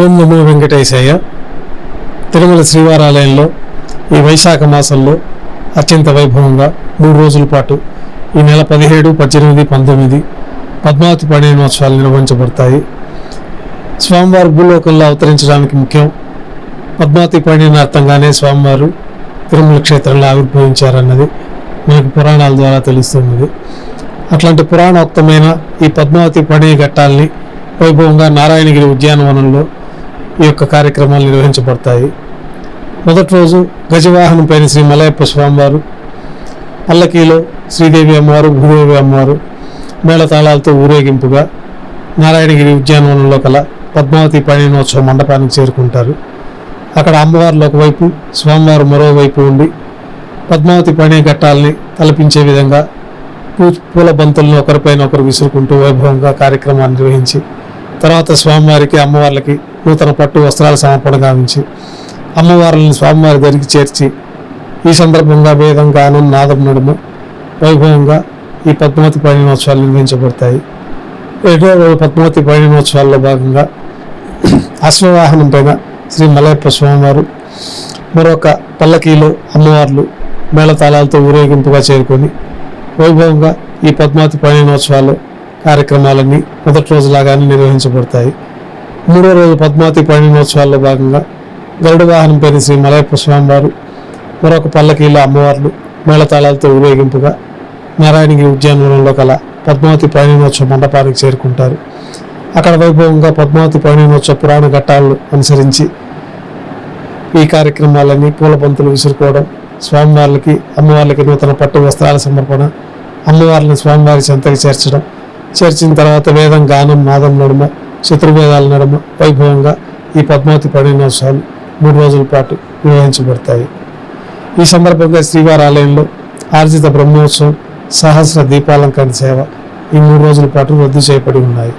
ఓం నమో వెంకటేశయ్య. తిరుమల శ్రీవారాలయంలో ఈ వైశాఖ మాసంలో అత్యంత వైభవంగా మూడు రోజుల పాటు ఈ నెల పదిహేడు పద్దెనిమిది పంతొమ్మిది పద్మావతి పడినోత్సవాలు నిర్వహించబడతాయి. స్వామివారు భూలోకంలో అవతరించడానికి ముఖ్యం పద్మావతి పడినార్థంగానే స్వామివారు తిరుమల క్షేత్రంలో ఆవిర్భవించారన్నది మనకు పురాణాల ద్వారా తెలుస్తున్నది. అట్లాంటి పురాణోక్తమైన ఈ పద్మావతి పడి ఘట్టాలని వైభవంగా నారాయణగిరి ఉద్యానవనంలో ఈ యొక్క కార్యక్రమాలు నిర్వహించబడతాయి. మొదటి రోజు గజవాహనం పైన శ్రీ మలయప్ప స్వామివారు పల్లకీలో శ్రీదేవి అమ్మవారు భూదేవి అమ్మవారు మేళతాళాలతో ఊరేగింపుగా నారాయణగిరి ఉద్యానవనంలో కల పద్మావతి పయనోత్సవ మండపానికి చేరుకుంటారు. అక్కడ అమ్మవారులు ఒకవైపు స్వామివారు మరోవైపు ఉండి పద్మావతి పణి ఘట్టాలని తలపించే విధంగా పూ- పూల బంతులను ఒకరిపైన ఒకరు విసురుకుంటూ వైభవంగా కార్యక్రమాన్ని నిర్వహించి తర్వాత స్వామివారికి అమ్మవార్లకి నూతన పట్టు వస్త్రాలు సమర్పణ గావించి అమ్మవార్లను స్వామివారి దగ్గరికి చేర్చి ఈ సందర్భంగా వేదం గానం నాదం నడుము వైభవంగా ఈ పద్మావతి పడినోత్సవాలు నిర్వహించబడతాయి. రెండో పద్మావతి పడినోత్సవాల్లో భాగంగా అశ్వవాహనం పైన శ్రీ మలయప్ప స్వామివారు మరొక పల్లకీలో అమ్మవార్లు మేళతాళాలతో ఊరేగింపుగా చేరుకొని వైభవంగా ఈ పద్మావతి పడినోత్సవాలు కార్యక్రమాలన్నీ మొదటి రోజులాగానే నిర్వహించబడతాయి. మూడో రోజు పద్మావతి పడినోత్సవాల్లో భాగంగా గరుడ వాహనం పైన శ్రీ మలయప్ప స్వామివారు మరొక పల్లకీలో అమ్మవార్లు మేళతాళాలతో ఊరేగింపుగా నారాయణగిరి ఉద్యానవనంలో కల పద్మావతి పౌర్ణిమోత్సవ మండపానికి చేరుకుంటారు. అక్కడ వైభవంగా పద్మావతి పౌర్ణిమోత్సవ పురాణ ఘట్టాలను అనుసరించి ఈ కార్యక్రమాలన్నీ పూలపంతులు విసురుకోవడం స్వామివార్లకి అమ్మవార్లకి నూతన పట్టు వస్త్రాల సమర్పణ అమ్మవార్లను స్వామివారి చెంతకి చేర్చడం చేర్చిన తర్వాత వేదం గానం నాదం నడుమ చతుర్వేదాల నడుమ వైభవంగా ఈ పద్మావతి పౌర్ణిమోత్సవాలు మూడు రోజుల పాటు నిర్వహించబడతాయి. ఈ సందర్భంగా శ్రీవారి ఆలయంలో ఆర్జిత బ్రహ్మోత్సవం సహస్ర దీపాలంకరణ సేవ ఈ మూడు రోజుల పాటు రద్దు చేయబడి ఉన్నాయి.